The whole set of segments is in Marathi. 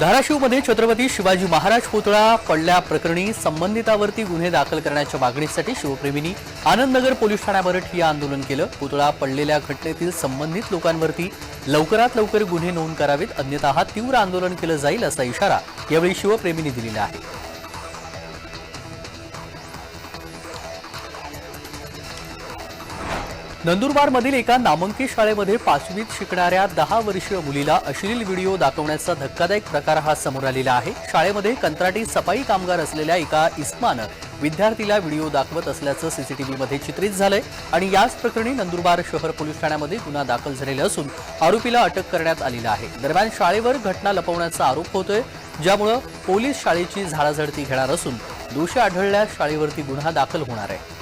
धाराशिवमध्ये छत्रपती शिवाजी महाराज पुतळा पडल्याप्रकरणी संबंधितावरती गुन्हे दाखल करण्याच्या मागणीसाठी शिवप्रेमींनी आनंदनगर पोलीस ठाण्यावर ठिय्या आंदोलन केलं. पुतळा पडलेल्या घटनेतील संबंधित लोकांवरती लवकरात लवकर गुन्हे नोंद करावेत अन्यथा तीव्र आंदोलन केलं जाईल असा इशारा यावेळी शिवप्रेमींनी दिलेला आहे. नंदुरबारमधील एका नामांकित शाळेमध्ये पाचवीत शिकणाऱ्या दहा वर्षीय मुलीला अश्लील व्हिडिओ दाखवण्याचा धक्कादायक प्रकार हा समोर आलेला आहे. शाळेमध्ये कंत्राटी सफाई कामगार असलेल्या एका इस्मानं विद्यार्थीला व्हिडिओ दाखवत असल्याचं सीसीटीव्हीमध्ये चित्रित झालंय आणि याच प्रकरणी नंदुरबार शहर पोलीस ठाण्यामध्ये गुन्हा दाखल झालेला असून आरोपीला अटक करण्यात आलेला आहे. दरम्यान शाळेवर घटना लपवण्याचा आरोप होतोय ज्यामुळं पोलीस शाळेची झाडाझडती घेणार असून दोषी आढळल्यास शाळेवरती गुन्हा दाखल होणार आहे.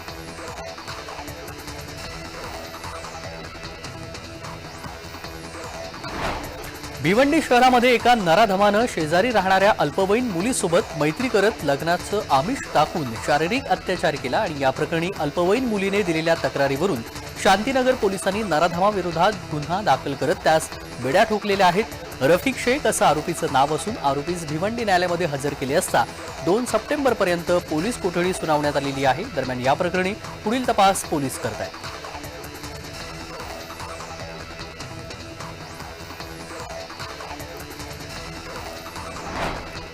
भिवंडी शहरामध्ये एका नराधमानं शेजारी राहणाऱ्या अल्पवयीन मुलीसोबत मैत्री करत लग्नाचं आमिष दाखवून शारीरिक अत्याचार केला आणि या प्रकरणी अल्पवयीन मुलीने दिलेल्या तक्रारीवरून शांतीनगर पोलिसांनी नराधमाविरोधात गुन्हा दाखल करत त्यास बेड्या ठोकलेल्या आहेत. रफिक शेख असं आरोपीचं नाव असून आरोपीस भिवंडी न्यायालयामध्ये हजर केले असता दोन सप्टेंबरपर्यंत पोलीस कोठडी सुनावण्यात आलेली आहे. दरम्यान या प्रकरणी पुढील तपास पोलीस करत आहेत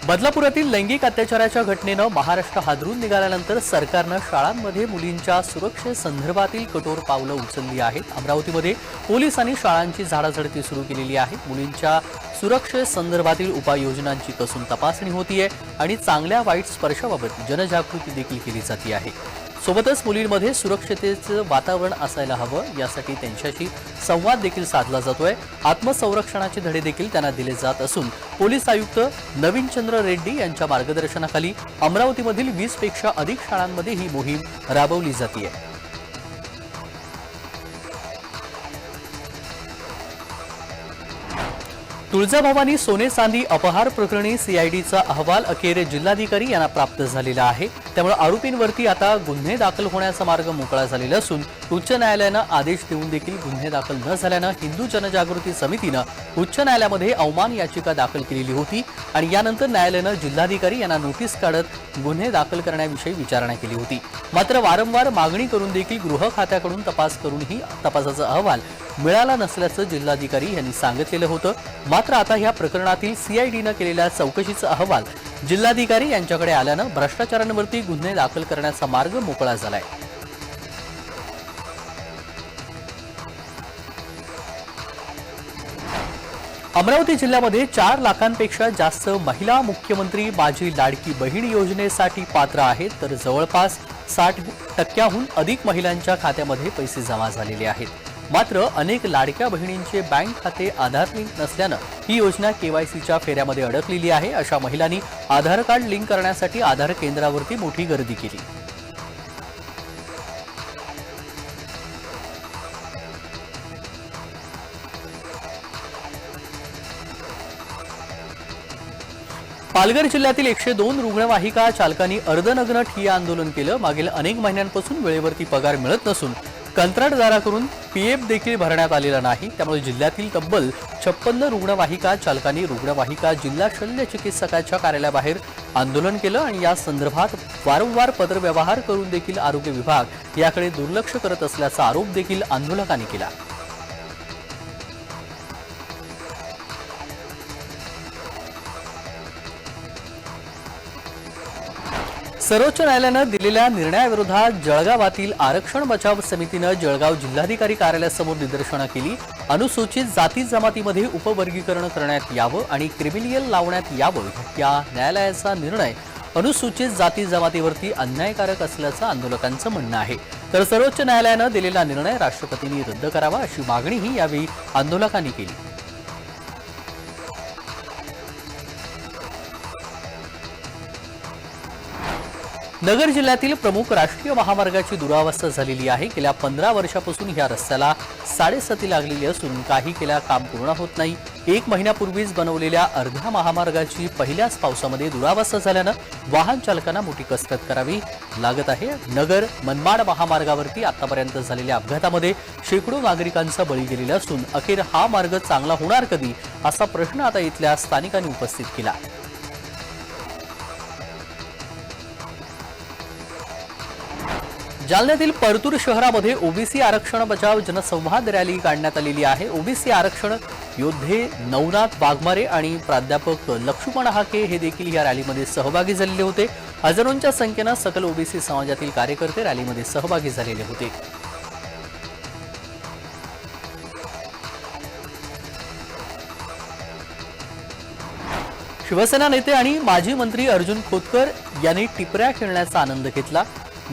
बदलापुरातील लैंगिक अत्याचाराच्या घटनेनं महाराष्ट्र हादरून निघाल्यानंतर सरकारनं शाळांमध्ये मुलींच्या सुरक्षेसंदर्भातील कठोर पावलं उचलली आहेत. अमरावतीमध्ये पोलिसांनी शाळांची झाडाझडती सुरू केलेली आहे. मुलींच्या सुरक्षेसंदर्भातील उपाययोजनांची कसून तपासणी होतीये आणि चांगल्या वाईट स्पर्शाबाबत जनजागृती देखील केली जाते आहे सोबतच मुलींमध्ये सुरक्षतेचं वातावरण असायला हवं यासाठी त्यांच्याशी संवाद देखील साधला जातोय. आत्मसंरक्षणाचे धडे देखील त्यांना दिले जात असून पोलीस आयुक्त नवीन चंद्र रेड्डी यांच्या मार्गदर्शनाखाली अमरावतीमधील वीसपेक्षा अधिक शाळांमध्ये ही मोहीम राबवली जाते तुळजाभवानी सोने चांदी अपहार प्रकरणी सीआयडीचा अहवाल अखेर जिल्हाधिकारी यांना प्राप्त झालेला आहे. त्यामुळे आरोपींवरती आता गुन्हे दाखल होण्याचा मार्ग मोकळा झालेला असून उच्च न्यायालयानं आदेश देऊन देखील गुन्हे दाखल न झाल्यानं हिंदू जनजागृती समितीनं उच्च न्यायालयामध्ये अवमान याचिका दाखल केलेली होती आणि यानंतर न्यायालयानं जिल्हाधिकारी यांना नोटीस काढत गुन्हे दाखल करण्याविषयी विचारणा केली होती. मात्र वारंवार मागणी करून देखील गृह खात्याकडून तपास करूनही तपासाचा अहवाल मिळाला नसल्याचं जिल्हाधिकारी यांनी सांगितलेलं होतं. मात्र आता या प्रकरणातील सीआयडीनं केलेल्या चौकशीचा अहवाल जिल्हाधिकारी यांच्याकडे आल्यानं भ्रष्टाचारांवरती गुन्हे दाखल करण्याचा मार्ग मोकळा झालाय. अमरावती जिल्ह्यामध्ये चार लाखांपेक्षा जास्त महिला मुख्यमंत्री माझी लाडकी बहीण योजनेसाठी पात्र आहेत तर जवळपास साठ टक्क्याहून अधिक महिलांच्या खात्यामध्ये पैसे जमा झालेले आहेत. मात्र अनेक लाडक्या बहिणींचे बँक खाते आधार लिंक नसल्यानं ही योजना केवायसीच्या फेऱ्यामध्ये अडकलेली आहे अशा महिलांनी आधार कार्ड लिंक करण्यासाठी आधार केंद्रावरती मोठी गर्दी केली. पालघर जिल्ह्यातील एकशे दोन रुग्णवाहिका चालकांनी अर्धनग्न ठिय्या आंदोलन केलं. मागील अनेक महिन्यांपासून वेळेवरती पगार मिळत नसून कंत्राटदाराकडून पीएफ देखील भरण्यात आलेला नाही. त्यामुळे जिल्ह्यातील तब्बल छप्पन्न रुग्णवाहिका चालकांनी रुग्णवाहिका जिल्हा शल्य चिकित्सकाच्या कार्यालयाबाहेर आंदोलन केलं आणि या संदर्भात वारंवार पत्रव्यवहार करून देखील आरोग्य विभाग याकडे दुर्लक्ष करत असल्याचा आरोप देखील आंदोलकांनी केला. सर्वोच्च न्यायालयानं दिलेल्या निर्णयाविरोधात जळगावातील आरक्षण बचाव समितीनं जळगाव जिल्हाधिकारी कार्यालयासमोर निदर्शनं केली. अनुसूचित जाती जमातीमध्ये उपवर्गीकरण करण्यात यावं आणि क्रिमिनियल लावण्यात यावं या न्यायालयाचा निर्णय अनुसूचित जाती जमातीवरती अन्यायकारक असल्याचं आंदोलकांचं म्हणणं आहे. तर सर्वोच्च न्यायालयानं दिलेला निर्णय राष्ट्रपतींनी रद्द करावा अशी मागणीही यावेळी आंदोलकांनी केली. नगर जिल्ह्यातील प्रमुख राष्ट्रीय महामार्गाची दुरावस्था झालेली आहे. गेल्या पंधरा वर्षापासून ह्या रस्त्याला साडेसती लागलेली असून काही केल्या काम पूर्ण होत नाही. एक महिन्यापूर्वीच बनवलेल्या अर्ध्या महामार्गाची पहिल्याच पावसामध्ये दुरावस्था झाल्यानं वाहन चालकांना मोठी कसरत करावी लागत आहे. नगर मनमाड महामार्गावरती आतापर्यंत झालेल्या अपघातामध्ये शेकडो नागरिकांचा बळी गेलेला असून अखेर हा मार्ग चांगला होणार कधी असा प्रश्न आता इथल्या स्थानिकांनी उपस्थित केला. जालन्यातील परतूर शहरामध्ये ओबीसी आरक्षण बचाव जनसंवाद रॅली काढण्यात आलेली आहे. ओबीसी आरक्षण योद्धे नवनाथ वाघमारे आणि प्राध्यापक लक्ष्मण हाके हे देखील या रॅलीमध्ये सहभागी झालेले होते. हजारोंच्या संख्येनं सकल ओबीसी समाजातील कार्यकर्ते रॅलीमध्ये सहभागी झालेले होते. शिवसेना नेते आणि माजी मंत्री अर्जुन खोतकर यांनी टिपऱ्या खेळण्याचा आनंद घेतला.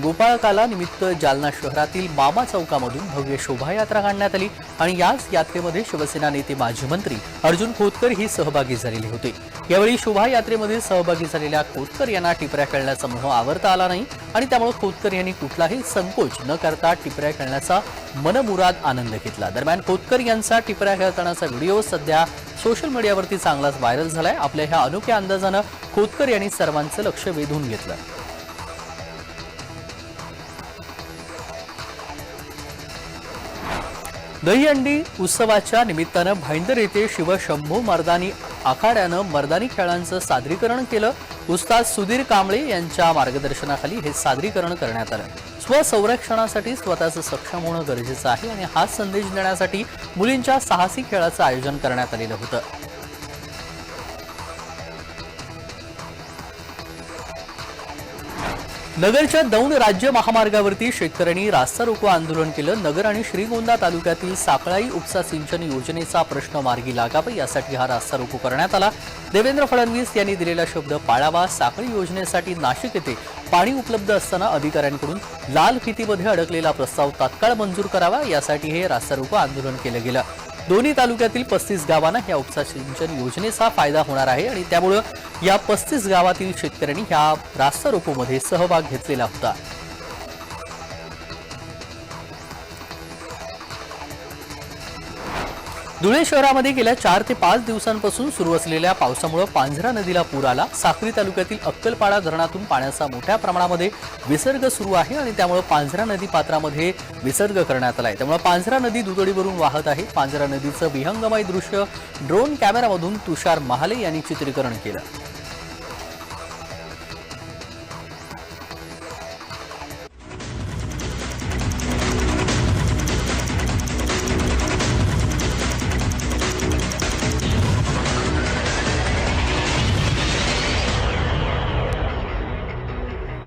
गोपाळकाला निमित्त जालना शहरातील मामा चौकामधून भव्य शोभायात्रा काढण्यात आली आणि याच यात्रेमध्ये शिवसेना नेते माजी मंत्री अर्जुन खोतकर ही सहभागी झालेले होते. यावेळी शोभायात्रेमध्ये सहभागी झालेल्या खोतकर यांना टिपऱ्या खेळण्याचा मोह आवरता आला नाही आणि त्यामुळे खोतकर यांनी कुठलाही संकोच न करता टिपऱ्या खेळण्याचा मनमुराद आनंद घेतला. दरम्यान खोतकर यांचा टिपऱ्या खेळतानाचा व्हिडिओ सध्या सोशल मीडियावरती चांगलाच व्हायरल झालाय. आपल्या ह्या अनोख्या अंदाजानं खोतकर यांनी सर्वांचं लक्ष वेधून घेतलं दहीहंडी उत्सवाच्या निमित्तानं भाईंदर येथे शिवशंभू मर्दानी आखाड्यानं मर्दानी खेळांचं सादरीकरण केलं. उस्ताद सुधीर कांबळे यांच्या मार्गदर्शनाखाली हे सादरीकरण करण्यात आलं. स्वसंरक्षणासाठी स्वतःचं सक्षम होणं गरजेचं आहे आणि हा संदेश देण्यासाठी मुलींच्या साहसी खेळाचं आयोजन करण्यात आलेलं होतं. नगरच्या दौंड राज्य महामार्गावरती शेतकऱ्यांनी रास्ता रोको आंदोलन केलं. नगर आणि श्रीगोंदा तालुक्यातील साकळाई उपसा सिंचन योजनेचा प्रश्न मार्गी लागावा यासाठी हा रास्ता रोको करण्यात आला. देवेंद्र फडणवीस यांनी दिलेला शब्द पाळावा साखळी योजनेसाठी नाशिक येथे पाणी उपलब्ध असताना अधिकाऱ्यांकडून लाल फितीमध्ये अडकलेला प्रस्ताव तात्काळ मंजूर करावा यासाठी हे रास्ता रोको आंदोलन केलं गेलं. दोन्ही तालुक्यातील पस्तीस गावांना ह्या उपसा सिंचन योजनेचा फायदा होणार आहे आणि त्यामुळं या पस्तीस गावातील शेतकऱ्यांनी ह्या रास्ता रोकोमध्ये सहभाग घेतलेला होता. धुळे शहरामध्ये गेल्या चार ते पाच दिवसांपासून सुरू असलेल्या पावसामुळे पांझरा नदीला पूर आला. साक्री तालुक्यातील अक्कलपाडा धरणातून पाण्याचा मोठ्या प्रमाणामध्ये विसर्ग सुरू आहे आणि त्यामुळे पांझरा नदी पात्रामध्ये विसर्ग करण्यात आला आहे त्यामुळे पांझरा नदी दुदडीवरून वाहत आहे. पांझरा नदीचं विहंगमय दृश्य ड्रोन कॅमेरामधून तुषार महाले यांनी चित्रीकरण केलं.